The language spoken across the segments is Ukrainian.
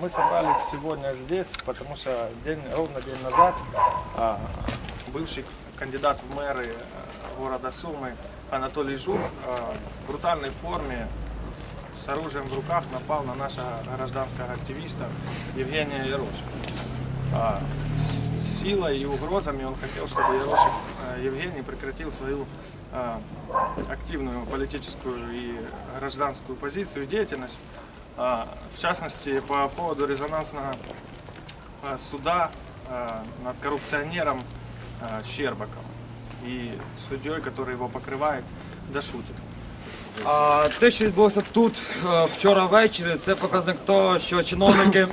Мы собрались сегодня здесь, потому что день, ровно день назад а, бывший кандидат в мэры а, города Сумы Анатолий Жук а, в брутальной форме с оружием в руках напал на нашего гражданского активиста Евгения Ярошина. А, с силой и угрозами он хотел, чтобы Ярошик а, Евгений прекратил свою а, активную политическую и гражданскую позицию и деятельность. А, В частности, по поводу резонансного а, суда а, над коррупционером а, Щербаком и судьей, который его покрывает, дошутит. А те, що відбулося тут е, вчора ввечері, це показник того, що чиновники,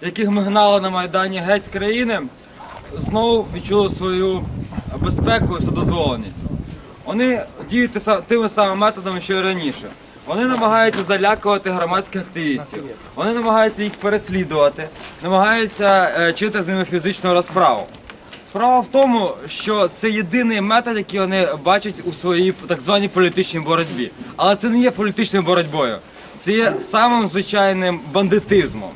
яких ми гнали на Майдані геть з країни, знову відчули свою безпеку і вседозволеність. Вони діють тими самими методами, що і раніше. Вони намагаються залякувати громадських активістів, вони намагаються їх переслідувати, намагаються е, чинити з ними фізичну розправу. Справа в тому, що це єдиний метод, який вони бачать у своїй так званій політичній боротьбі. Але це не є політичною боротьбою, це є самим звичайним бандитизмом.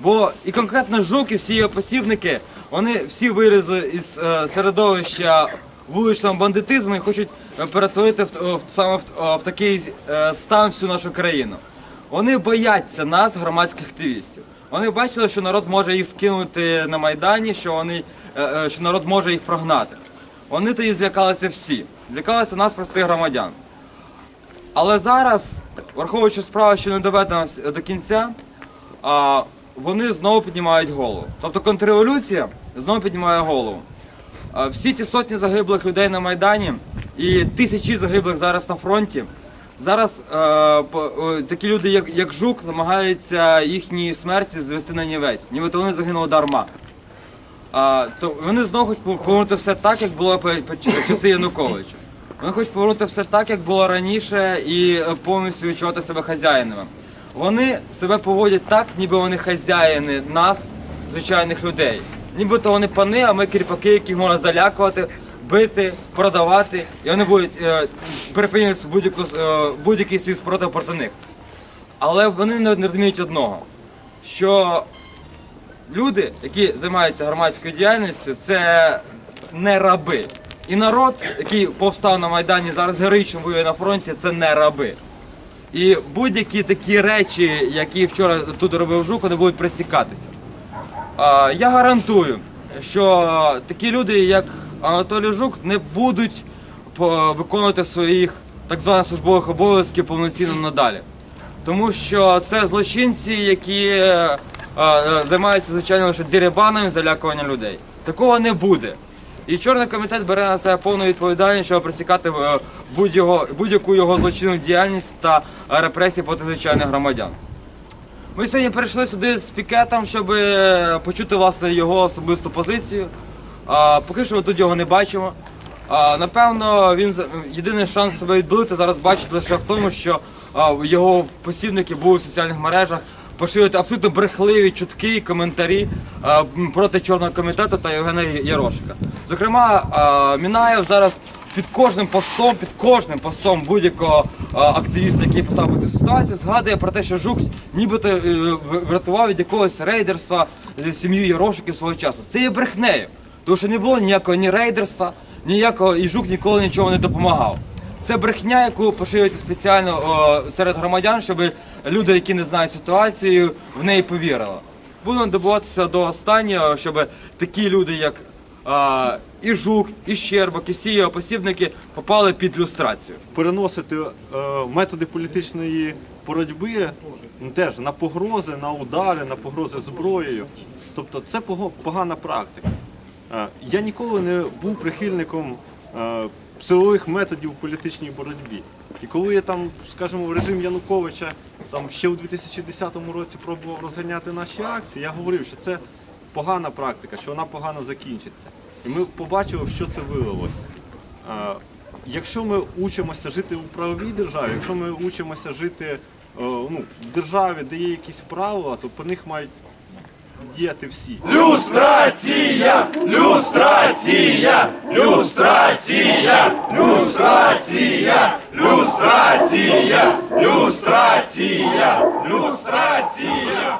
Бо і конкретно жук, і всі його посібники, вони всі вилізли із е, середовища вуличного бандитизму і хочуть е, перетворити в, саме в, в такий е, стан всю нашу країну. Вони бояться нас, громадських активістів. Вони бачили, що народ може їх скинути на майдані, що вони е, е, що народ може їх прогнати. Вони тоді злякалися всі, злякалися нас, простих громадян. Але зараз, враховуючи справу, що не доведена до кінця, вони знову піднімають голову. Тобто контрреволюція знову піднімає голову. Всі ті сотні загиблих людей на Майдані і тисячі загиблих зараз на фронті. Зараз такі люди, як, Жук, намагаються їхні смерті звести на нівець, нібито вони загинули дарма. То вони знову хочуть повернути все так, як було по часи Януковича. Вони хочуть повернути все так, як було раніше, і е, повністю відчувати себе хазяїнами. Вони себе поводять так, ніби вони хазяїни нас, звичайних людей. Нібито вони пани, а ми кріпаки, яких можна залякувати, бити, продавати, і вони будуть е, будь-яку е, будь-який свій спротив проти них. Але вони не розуміють одного, що люди, які займаються громадською діяльністю, це не раби. І народ, який повстав на Майдані, зараз героїчно воює на фронті, це не раби. І будь-які такі речі, які вчора тут робив Жук, вони будуть пресікатися. Я гарантую, що такі люди, як Анатолій Жук, не будуть виконувати своїх так званих службових обов'язків повноцінно надалі. Тому що це злочинці, які е, е, займаються звичайно лише дерибаном і залякуванням людей. Такого не буде. І чорний комітет бере на себе повну відповідальність, щоб е, будь-його- будь-яку його злочинну діяльність та е, репресії проти звичайних громадян. Ми сьогодні прийшли сюди з пікетом, щоб е, почути власне його особисту позицію. А, поки що ми тут його не бачимо. А, напевно, він єдиний шанс себе відбилити зараз бачить лише в тому, що а, його посібники були в соціальних мережах поширювати абсолютно брехливі чутки і коментарі а, проти чорного комітету та Євгена Ярошика. Зокрема, а, Мінаєв зараз під кожним постом, під кожним постом будь-якого а, активіста, який писав цю ситуацію, згадує про те, що Жук нібито е, врятував від якогось рейдерства е, сім'ю Ярошиків свого часу. Це є брехнею, тому що не було ніякого ні рейдерства, ніякого і Жук ніколи нічого не допомагав. Це брехня, яку поширюють спеціально о, серед громадян, щоб люди, які не знають ситуацію, в неї повірили. Будемо добуватися до останнього, щоб такі люди, як і Жук, і Щербак, і всі його посібники попали під люстрацію. переносити е, методи політичної боротьби ну, теж на погрози, на удари, на погрози зброєю. Тобто це погана практика. Е, я ніколи не був прихильником е, силових методів у політичній боротьбі. І коли я там, скажімо, режим Януковича там ще у 2010 році пробував розганяти наші акції, я говорив, що це погана практика, що вона погано закінчиться. І ми побачили, що це вилилося. Е, якщо ми учимося жити у правовій державі, якщо ми учимося жити е, ну, в державі, де є якісь правила, то по них мають діяти всі. Люстрація! Люстрація! Люстрація! Люстрація! Люстрація! Люстрація! Люстрація!